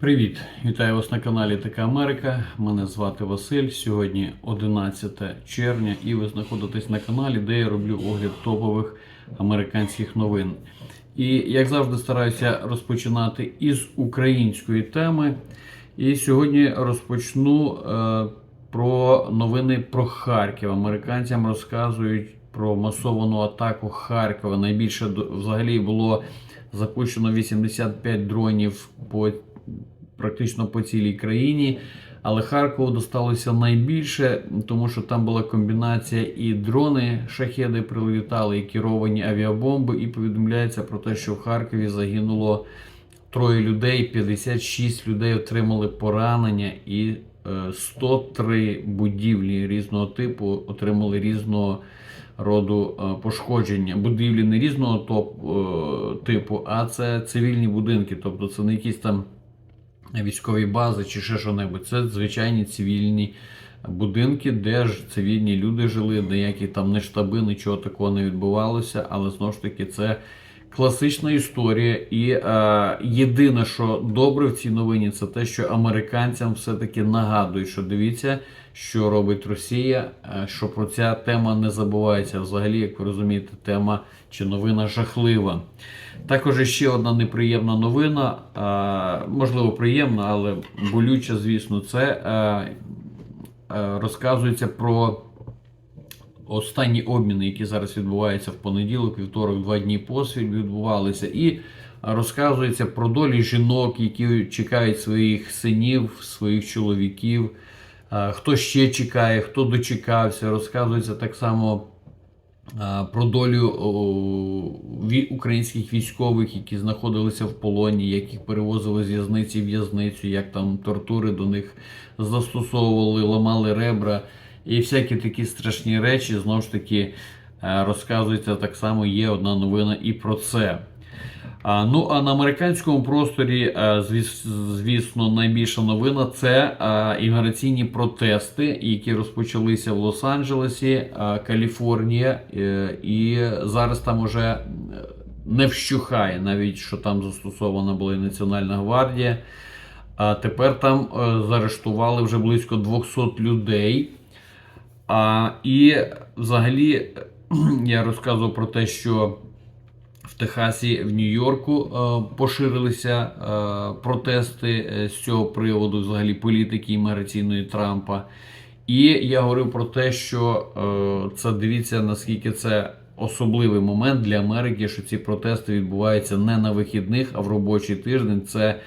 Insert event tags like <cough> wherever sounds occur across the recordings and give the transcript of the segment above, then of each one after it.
Привіт! Вітаю вас на каналі Така Америка. Мене звати Василь. Сьогодні 11 червня, і ви знаходитесь на каналі, де я роблю огляд топових американських новин. І як завжди стараюся розпочинати із української теми. І сьогодні розпочну е, про новини про Харків. Американцям розказують про масовану атаку Харкова. Найбільше взагалі було запущено 85 дронів по практично по цілій країні. Але Харкову досталося найбільше, тому що там була комбінація і дрони, шахеди прилітали, і керовані авіабомби. І повідомляється про те, що в Харкові загинуло троє людей, 56 людей отримали поранення, і е, 103 будівлі різного типу отримали різного роду е, пошкодження. Будівлі не різного е, типу, а це цивільні будинки, тобто це не якісь там військові бази чи ще що-небудь. Це звичайні цивільні будинки, де ж цивільні люди жили, ніякі там не штаби, нічого такого не відбувалося. Але знову ж таки, це класична історія. І е, єдине, що добре в цій новині, це те, що американцям все-таки нагадують, що дивіться, що робить Росія, е, що про ця тема не забувається. Взагалі, як ви розумієте, тема чи новина жахлива. Також ще одна неприємна новина, е, можливо, приємна, але болюча, звісно, це е, е, розказується про останні обміни, які зараз відбуваються в понеділок, вівторок, два дні поспіль відбувалися. І розказується про долі жінок, які чекають своїх синів, своїх чоловіків. Хто ще чекає, хто дочекався, розказується так само про долю українських військових, які знаходилися в полоні, як їх перевозили з в'язниці в в'язницю, як там тортури до них застосовували, ламали ребра і всякі такі страшні речі. Знову ж таки, е, розказується так само. Є одна новина і про це. Ну а на американському просторі, е, звісно, найбільша новина це е, імміграційні протести, які розпочалися в Лос-Анджелесі, е, Каліфорнія, е, і зараз там уже е, не вщухає, навіть що там застосована була і Національна гвардія. А тепер там е, заарештували вже близько 200 людей. А, і взагалі <clears throat> я розказував про те, що в Техасі, в Нью-Йорку е, поширилися е, протести е, з цього приводу, взагалі політики імміграційної Трампа. І я говорив про те, що це дивіться, наскільки це особливий момент для Америки, що ці протести відбуваються не на вихідних, а в робочий тиждень. Це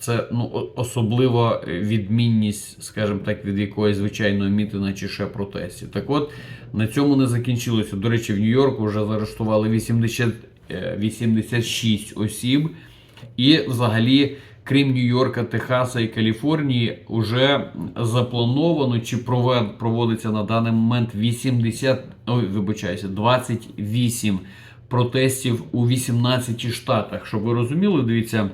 це ну, особлива відмінність, скажімо так, від якоїсь звичайного мітинга чи ще протестів. Так от, на цьому не закінчилося. До речі, в Нью-Йорку вже заарештували 80, е, 86 осіб. І взагалі, крім Нью-Йорка, Техаса і Каліфорнії, вже заплановано чи провед, проводиться на даний момент 80, ой, вибачаюся, 28 протестів у 18 штатах. Щоб ви розуміли, дивіться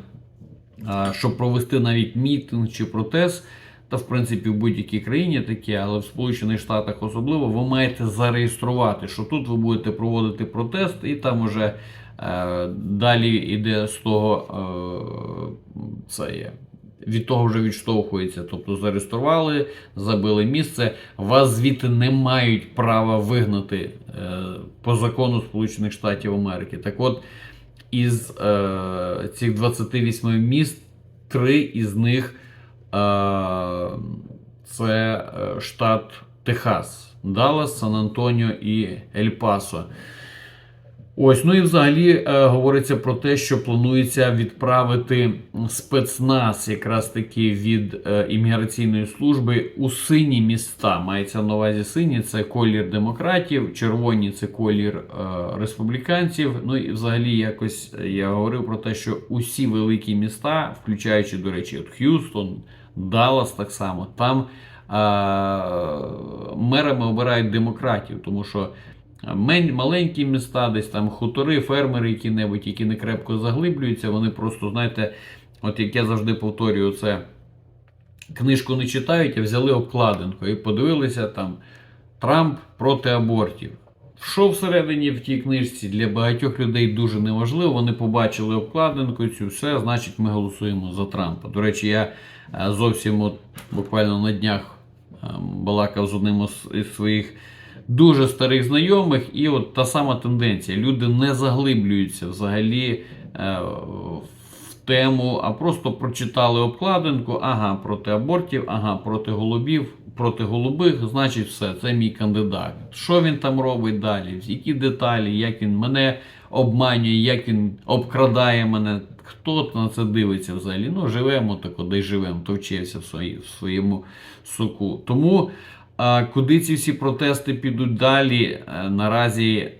щоб провести навіть мітинг чи протест, та в принципі в будь-якій країні таке, але в Сполучених Штатах особливо, ви маєте зареєструвати, що тут ви будете проводити протест, і там уже е, далі йде з того е, це є. Від того вже відштовхується. Тобто зареєстрували, забили місце. Вас звідти не мають права вигнати е, по закону Сполучених Штатів Америки. Так от, із е, цих 28 міст, три із них е, це е, штат Техас, Даллас, Сан-Антоніо і Ель-Пасо. Ось, ну і взагалі е, говориться про те, що планується відправити спецназ якраз таки від е, імміграційної служби у сині міста. Мається на увазі сині це колір демократів, червоні це колір е, республіканців. Ну і взагалі якось я говорив про те, що усі великі міста, включаючи, до речі, от Х'юстон, Даллас так само, там е, мерами обирають демократів, тому що. Маленькі міста, десь там хутори, фермери, які-небудь, які не крепко заглиблюються, вони просто, знаєте, от як я завжди повторюю, це книжку не читають, а взяли обкладинку і подивилися там Трамп проти абортів. Що всередині в тій книжці для багатьох людей дуже неважливо. Вони побачили обкладинку цю все, значить ми голосуємо за Трампа. До речі, я е, зовсім от, буквально на днях е, балакав з одним із своїх дуже старих знайомих, і от та сама тенденція. Люди не заглиблюються взагалі е, в тему, а просто прочитали обкладинку, ага, проти абортів, ага, проти голубів, проти голубих, значить все, це мій кандидат. Що він там робить далі? Які деталі, як він мене обманює, як він обкрадає мене. Хто на це дивиться взагалі? Ну, живемо тако, де живемо, товчився в, своєму соку. Тому куди ці всі протести підуть далі, е, наразі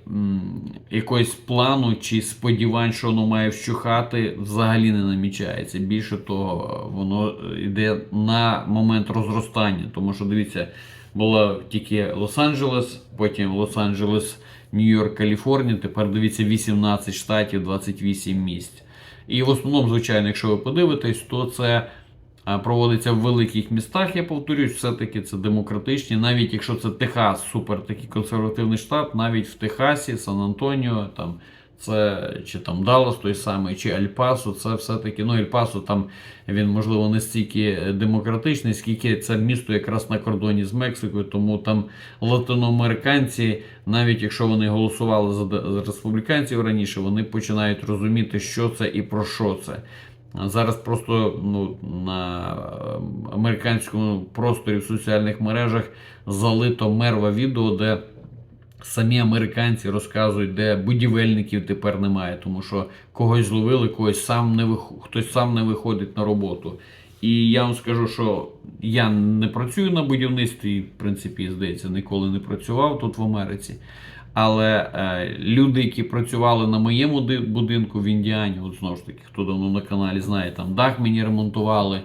якогось плану чи сподівань, що воно має вщухати, взагалі не намічається. Більше того, воно йде на момент розростання. Тому що дивіться, було тільки Лос-Анджелес, потім Лос-Анджелес, Нью-Йорк, Каліфорнія. Тепер дивіться 18 штатів, 28 місць. І в основному, звичайно, якщо ви подивитесь, то це проводиться в великих містах, я повторюсь, все-таки це демократичні. Навіть якщо це Техас, супер такий консервативний штат, навіть в Техасі, Сан-Антоніо, там це чи там Даллас той самий, чи Аль-Пасо, це все-таки, ну Аль-Пасо там він можливо не стільки демократичний, скільки це місто якраз на кордоні з Мексикою, тому там латиноамериканці, навіть якщо вони голосували за республіканців раніше, вони починають розуміти, що це і про що це. Зараз просто ну, на е, американському просторі в соціальних мережах залито мерва відео, де самі американці розказують, де будівельників тепер немає, тому що когось зловили, когось сам не вих... хтось сам не виходить на роботу. І я вам скажу, що я не працюю на будівництві, в принципі, здається, ніколи не працював тут в Америці. Але е, люди, які працювали на моєму будинку в Індіані, от знову ж таки, хто давно на каналі знає, там дах мені ремонтували,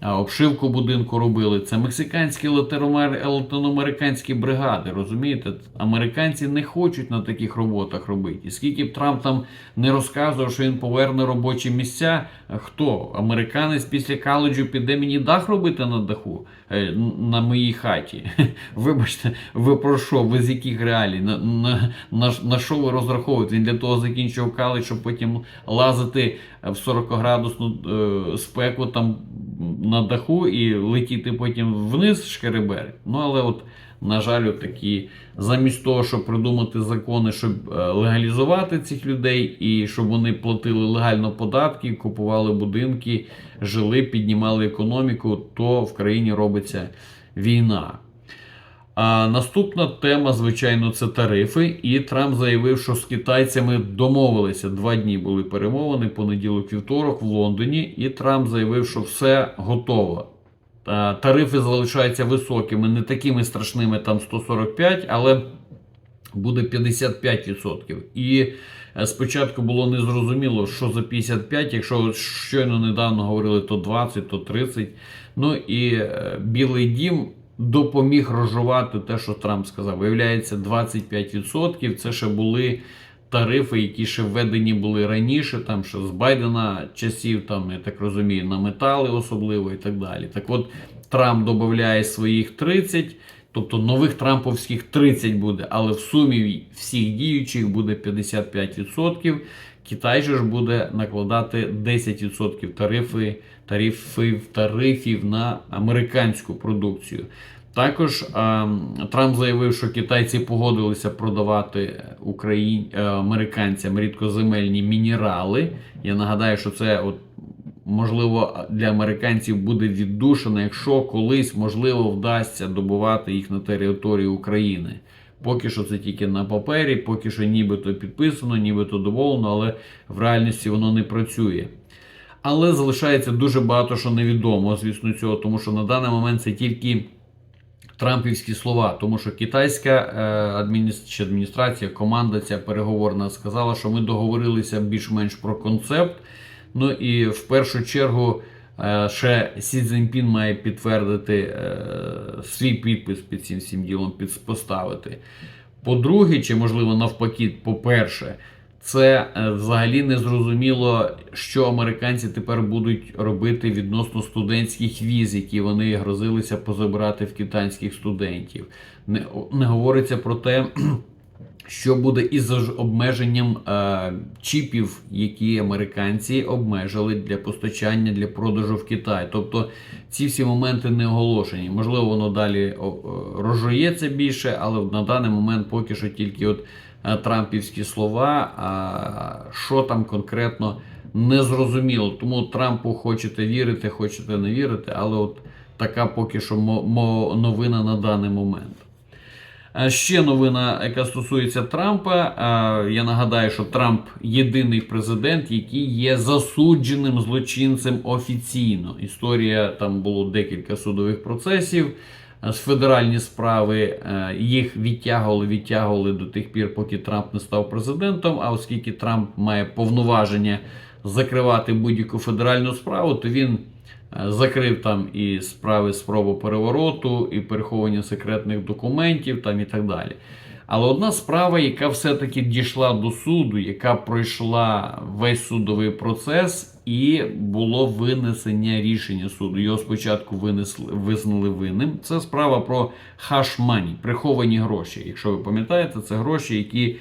обшивку будинку робили. Це мексиканські латиноамер- латиноамериканські бригади. Розумієте? Американці не хочуть на таких роботах робити. І скільки б Трамп там не розказував, що він поверне робочі місця, хто? Американець після коледжу піде мені дах робити на даху е, на моїй хаті. <laughs> Вибачте, ви про що? Ви з яких реалій? На, на, на, на що ви розраховуєте? Він для того закінчив коледж, щоб потім лазити в 40-градусну е, спеку там на даху і летіти потім вниз шкеребер. Ну але от. На жаль, от такі замість того, щоб придумати закони, щоб е, легалізувати цих людей і щоб вони платили легально податки, купували будинки, жили, піднімали економіку, то в країні робиться війна. А наступна тема, звичайно, це тарифи. І Трамп заявив, що з китайцями домовилися. Два дні були перемовини, понеділок, вівторок в Лондоні. І Трамп заявив, що все готово. Тарифи залишаються високими, не такими страшними, там 145, але буде 55%. І е, спочатку було незрозуміло, що за 55, якщо щойно недавно говорили, то 20, то 30. Ну і е, Білий Дім допоміг розжувати те, що Трамп сказав. Виявляється, 25% це ще були тарифи, які ще введені були раніше, там ще з Байдена часів, там, я так розумію, на метали особливо і так далі. Так от Трамп додає своїх 30, тобто нових трамповських 30 буде, але в сумі всіх діючих буде 55%. Китай же ж буде накладати 10% тарифи, тарифів, тарифів на американську продукцію. Також Трамп заявив, що китайці погодилися продавати Україн... е, американцям рідкоземельні мінерали. Я нагадаю, що це от можливо для американців буде віддушено, якщо колись можливо вдасться добувати їх на території України. Поки що це тільки на папері, поки що нібито підписано, нібито домовлено, але в реальності воно не працює. Але залишається дуже багато що невідомо, звісно, цього, тому що на даний момент це тільки трампівські слова, тому що китайська е, адміністрація, команда ця переговорна сказала, що ми договорилися більш-менш про концепт. Ну і в першу чергу е, ще Сі Цзіньпін має підтвердити е, свій підпис під цим всім ділом під, поставити. По-друге, чи можливо навпаки, по-перше, це е, взагалі не зрозуміло, що американці тепер будуть робити відносно студентських віз, які вони грозилися позабирати в китайських студентів. Не, не говориться про те, <clears throat> що буде із обмеженням е, чіпів, які американці обмежили для постачання для продажу в Китай. Тобто ці всі моменти не оголошені. Можливо, воно далі розжується більше, але на даний момент поки що тільки от трампівські слова. А що там конкретно не зрозуміло. Тому Трампу хочете вірити, хочете не вірити, але от така поки що новина на даний момент. Ще новина, яка стосується Трампа. Я нагадаю, що Трамп єдиний президент, який є засудженим злочинцем офіційно. Історія там було декілька судових процесів. А, З федеральні справи е, їх відтягували, відтягували до тих пір, поки Трамп не став президентом. А оскільки Трамп має повноваження закривати будь-яку федеральну справу, то він Е, Закрив там і справи спробу перевороту, і переховування секретних документів там і так далі. Але одна справа, яка все-таки дійшла до суду, яка пройшла весь судовий процес, і було винесення рішення суду. Його спочатку винесли, визнали винним. Це справа про хашмані, приховані гроші. Якщо ви пам'ятаєте, це гроші, які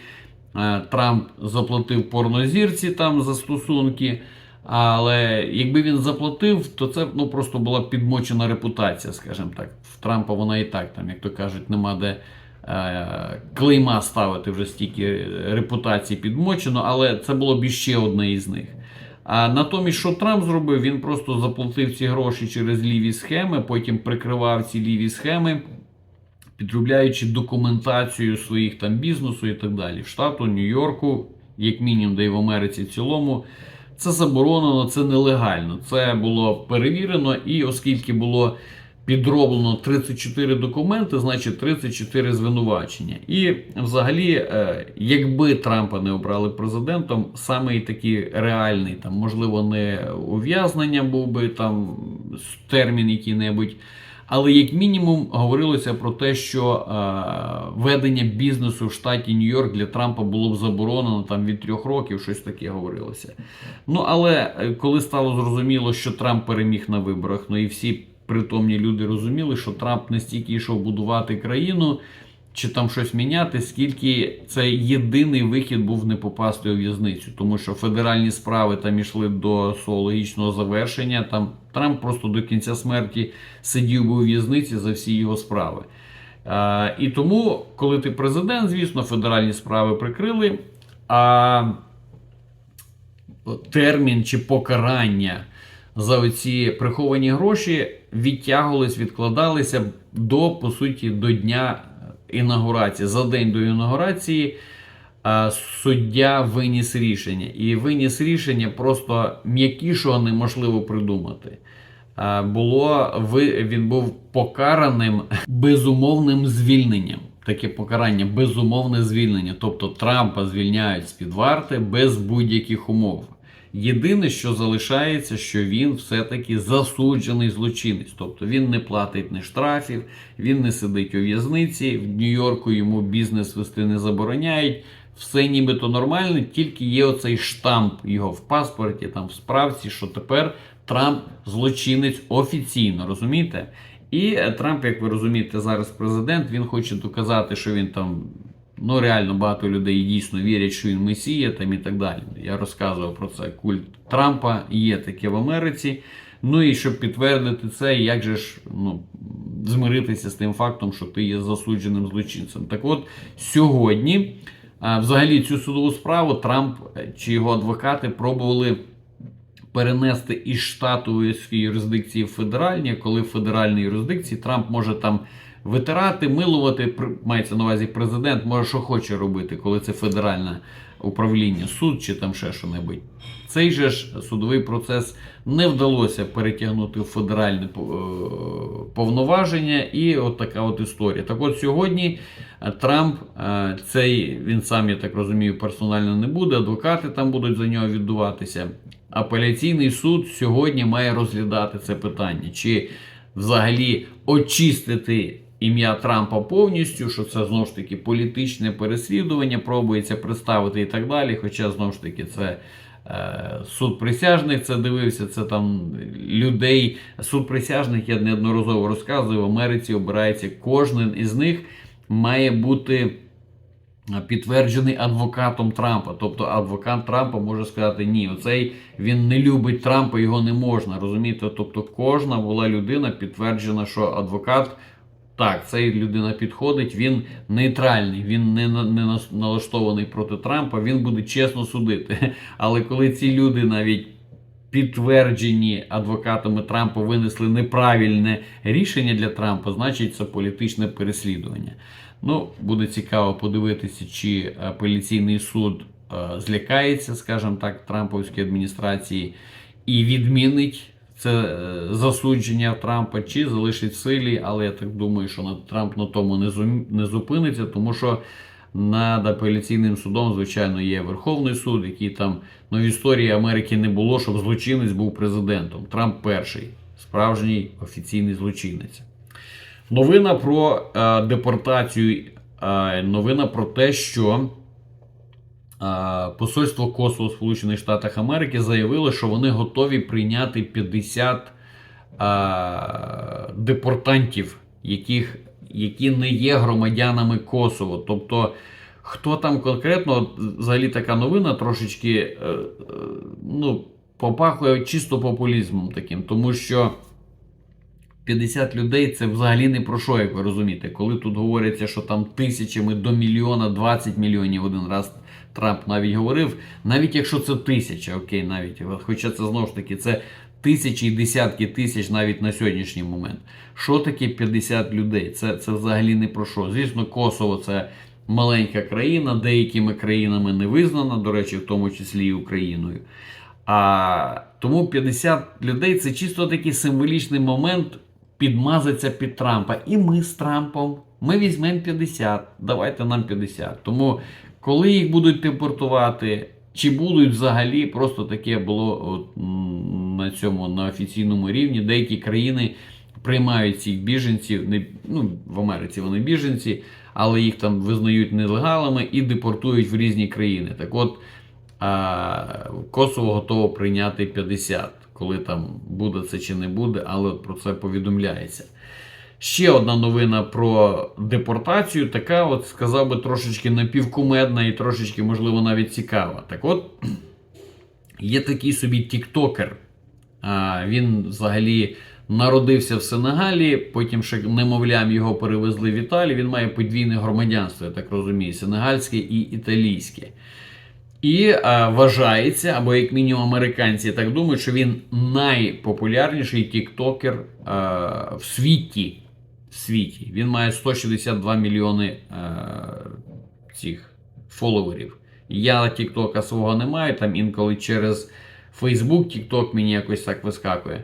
е, Трамп заплатив порнозірці там за стосунки. Але якби він заплатив, то це ну, просто була підмочена репутація, скажімо так. В Трампа вона і так, там, як то кажуть, нема де е, клейма ставити вже стільки репутації підмочено, але це було б іще одне із них. А натомість, що Трамп зробив, він просто заплатив ці гроші через ліві схеми, потім прикривав ці ліві схеми, підробляючи документацію своїх там бізнесу і так далі. В штату Нью-Йорку, як мінімум, де й в Америці в цілому. Це заборонено, це нелегально. Це було перевірено, і оскільки було підроблено 34 документи, значить 34 звинувачення. І взагалі, е, якби Трампа не обрали президентом, саме і такий реальний, там, можливо, не ув'язнення був би там термін який-небудь. Але як мінімум говорилося про те, що е, ведення бізнесу в штаті Нью-Йорк для Трампа було б заборонено там від трьох років, щось таке говорилося. Ну але е, коли стало зрозуміло, що Трамп переміг на виборах, ну і всі притомні люди розуміли, що Трамп не стільки йшов будувати країну чи там щось міняти, скільки це єдиний вихід був не попасти у в'язницю, тому що федеральні справи там ішли до свого логічного завершення. Там Трамп просто до кінця смерті сидів би у в'язниці за всі його справи. А, і тому, коли ти президент, звісно, федеральні справи прикрили. А термін чи покарання за оці приховані гроші відтягувались, відкладалися до, по суті, до дня інаугурації. За день до інаугурації а, суддя виніс рішення. І виніс рішення просто м'якішого неможливо придумати. А, Було ви- він був покараним безумовним звільненням. Таке покарання безумовне звільнення. Тобто Трампа звільняють з під варти без будь-яких умов. Єдине, що залишається, що він все-таки засуджений злочинець. Тобто він не платить ні штрафів, він не сидить у в'язниці. В Нью-Йорку йому бізнес вести не забороняють. Все нібито нормально, тільки є оцей штамп його в паспорті, там в справці, що тепер Трамп злочинець офіційно, розумієте? І е, Трамп, як ви розумієте, зараз президент, він хоче доказати, що він там. Ну, реально багато людей дійсно вірять, що він месія там і так далі. Я розказував про це. Культ Трампа є таке в Америці. Ну і щоб підтвердити це, як же ж ну, змиритися з тим фактом, що ти є засудженим злочинцем. Так от сьогодні, взагалі, цю судову справу Трамп е, чи його адвокати пробували перенести із штатової юрисдикції в федеральні, коли в федеральній юрисдикції Трамп може там витирати, милувати, мається на увазі президент, може що хоче робити, коли це федеральне управління, суд чи там ще що-небудь. Цей же ж судовий процес не вдалося перетягнути в федеральне е, повноваження, і от така от історія. Так от сьогодні е, Трамп, е, цей він сам, я так розумію, персонально не буде, адвокати там будуть за нього віддуватися. Апеляційний суд сьогодні має розглядати це питання, чи взагалі очистити ім'я Трампа повністю, що це знову ж таки політичне переслідування, пробується представити і так далі. Хоча знову ж таки це. е, Суд присяжних це дивився, це там людей. Суд присяжних, я неодноразово розказую, в Америці обирається кожен із них має бути підтверджений адвокатом Трампа. Тобто адвокат Трампа може сказати, ні, оцей він не любить Трампа, його не можна. Розумієте? Тобто кожна була людина підтверджена, що адвокат. Так, цей людина підходить, він нейтральний, він не, не налаштований проти Трампа, він буде чесно судити. <laughs> Але коли ці люди навіть підтверджені адвокатами Трампа винесли неправильне рішення для Трампа, значить це політичне переслідування. Ну, буде цікаво подивитися, чи апеляційний суд е, злякається, скажімо так, Трамповської адміністрації і відмінить це е, засудження Трампа, чи залишить силі, але я так думаю, що Трамп на тому не, зупиниться, тому що над апеляційним судом, звичайно, є Верховний суд, який там ну, в історії Америки не було, щоб злочинець був президентом. Трамп перший, справжній офіційний злочинець. Новина про е, депортацію. е, новина про те, що посольство Косово Сполучених Штатах Америки заявило, що вони готові прийняти 50 е, депортантів, яких, які не є громадянами Косово. Тобто, хто там конкретно, взагалі така новина трошечки е, е, ну, попахує чисто популізмом таким, тому що. 50 людей це взагалі не про що, як ви розумієте. Коли тут говориться, що там тисячами до мільйона, 20 мільйонів один раз Трамп навіть говорив, навіть якщо це тисяча, окей, навіть, хоча це знову ж таки це тисячі і десятки тисяч навіть на сьогоднішній момент. Що таке 50 людей? Це, це взагалі не про що. Звісно, Косово це маленька країна, деякими країнами не визнана, до речі, в тому числі і Україною. А тому 50 людей це чисто такий символічний момент підмазаться під Трампа. І ми з Трампом. Ми візьмемо 50. Давайте нам 50. Тому, коли їх будуть депортувати, чи будуть взагалі, просто таке було от, на цьому на офіційному рівні. Деякі країни приймають цих біженців. Не, ну, в Америці вони біженці, але їх там визнають нелегалами і депортують в різні країни. Так от. А Косово готово прийняти 50, коли там буде це чи не буде, але про це повідомляється. Ще одна новина про депортацію, така, от сказав би, трошечки напівкумедна і трошечки, можливо, навіть цікава. Так от, <clears throat> є такий собі тіктокер. Він взагалі народився в Сенегалі, потім ще немовлям його перевезли в Італію. Він має подвійне громадянство, я так розумію, сенегальське і італійське. І е, вважається, або як мінімум американці так думають, що він найпопулярніший тіктокер е, в світі. В світі. Він має 162 мільйони е, цих фоловерів. Я Тіктока свого не маю, там інколи через Facebook Тікток мені якось так вискакує.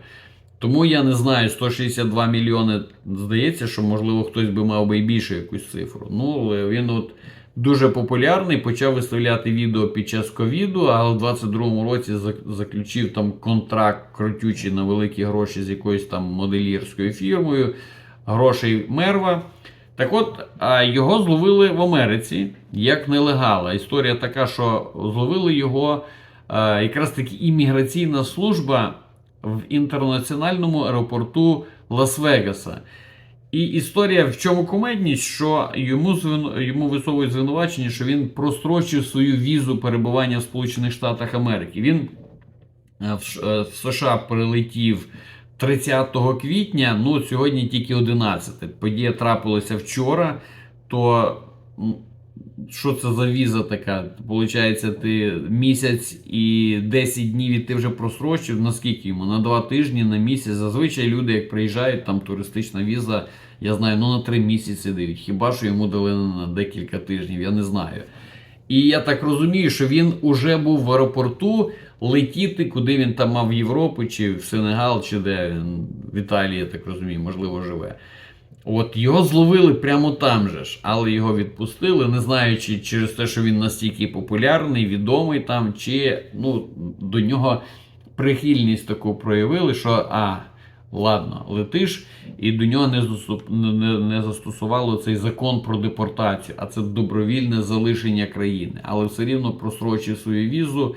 Тому я не знаю, 162 мільйони, здається, що можливо хтось би мав би більше якусь цифру. Ну, він от дуже популярний, почав виставляти відео під час ковіду, а в 22-му році заключив там контракт крутючий на великі гроші з якоюсь там моделірською фірмою, грошей мерва. Так от, його зловили в Америці як нелегала. Історія така, що зловили його якраз таки імміграційна служба в інтернаціональному аеропорту Лас-Вегаса. І історія в чому кумедність, що йому звину- йому висовують звинувачення, що він прострочив свою візу перебування в Сполучених Штатах Америки. Він е, в е, США прилетів 30 квітня, ну сьогодні тільки 11. Подія трапилася вчора. То що це за віза така? Получається, ти місяць і 10 днів і ти вже просрочив. Наскільки йому? На 2 тижні, на місяць. Зазвичай люди, як приїжджають, там туристична віза, я знаю, ну на 3 місяці дають. Хіба що йому дали на декілька тижнів, я не знаю. І я так розумію, що він уже був в аеропорту летіти, куди він там мав в Європу, чи в Сенегал, чи де він в Італії, я так розумію, можливо, живе. От його зловили прямо там же ж, але його відпустили, не знаю, чи через те, що він настільки популярний, відомий там, чи ну, до нього прихильність таку проявили, що а, ладно, летиш, і до нього не, заступ, не, не застосувало цей закон про депортацію, а це добровільне залишення країни. Але все рівно просрочив свою візу.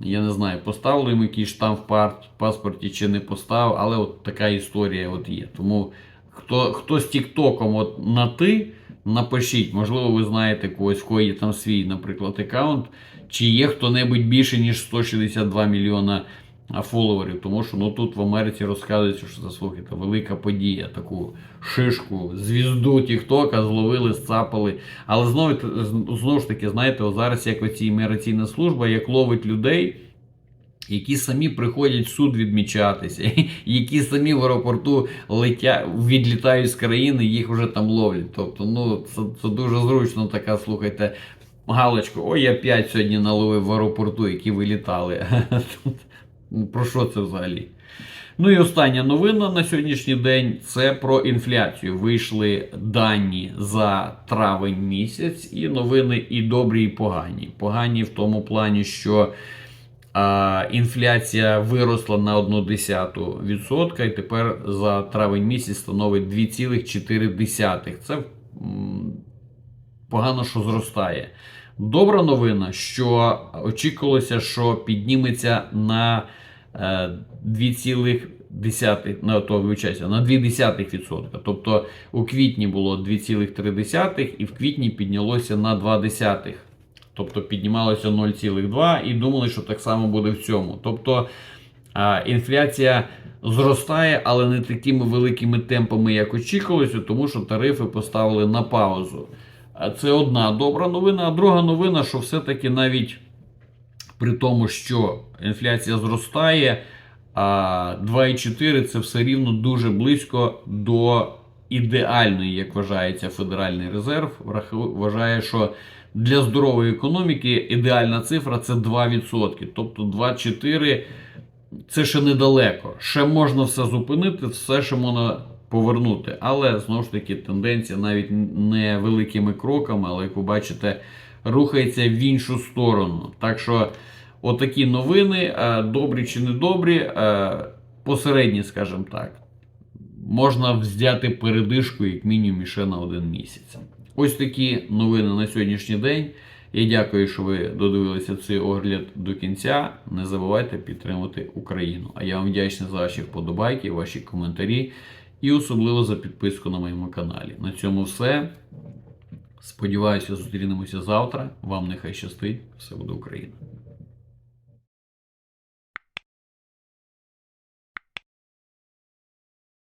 Я не знаю, поставили йому якийсь штамп в паспорті чи не поставив, але от така історія от є. Тому хто, хто з Тіктоком от на ти, Напишіть, можливо, ви знаєте когось, в кого є там свій, наприклад, аккаунт, чи є хто-небудь більше, ніж 162 мільйона фоловерів. Тому що ну, тут в Америці розказується, що це слухайте, велика подія, таку шишку, звізду Тіктока зловили, сцапали. Але знову, знову ж таки, знаєте, зараз як оці імміграційна служба, як ловить людей. Які самі приходять в суд відмічатися, <laughs> які самі в аеропорту летя, відлітають з країни, їх вже там ловлять. Тобто, ну це, це дуже зручно така, слухайте, галочку, ой, я п'ять сьогодні наловив в аеропорту, які вилітали. <laughs> Ну, Про що це взагалі? Ну і остання новина на сьогоднішній день це про інфляцію. Вийшли дані за травень місяць, і новини і добрі, і погані. Погані в тому плані, що а, інфляція виросла на 0,1% і тепер за травень місяць становить 2,4%. Це погано, що зростає. Добра новина, що очікувалося, що підніметься на е, 2,1, на, то, вибачаюся, на 0,2%. Тобто у квітні було 2,3 і в квітні піднялося на 0,2. Тобто піднімалося 0,2 і думали, що так само буде в цьому. Тобто інфляція зростає, але не такими великими темпами, як очікувалося, тому що тарифи поставили на паузу. Це одна добра новина. А друга новина, що все-таки навіть при тому, що інфляція зростає, а 2,4 це все рівно дуже близько до ідеальної, як вважається Федеральний резерв. Вважає, що для здорової економіки ідеальна цифра це 2%. Тобто 2,4 це ще недалеко. Ще можна все зупинити, все ще можна повернути. Але знову ж таки тенденція навіть не великими кроками, але як ви бачите, рухається в іншу сторону. Так що, отакі новини, е, добрі чи не добрі, е, посередні, скажімо так. Можна взяти передишку як мінімум ще на один місяць. Ось такі новини на сьогоднішній день. Я дякую, що ви додивилися цей огляд до кінця. Не забувайте підтримувати Україну. А я вам вдячний за ваші вподобайки, ваші коментарі і особливо за підписку на моєму каналі. На цьому все. Сподіваюся, зустрінемося завтра. Вам нехай щастить. Все буде Україна!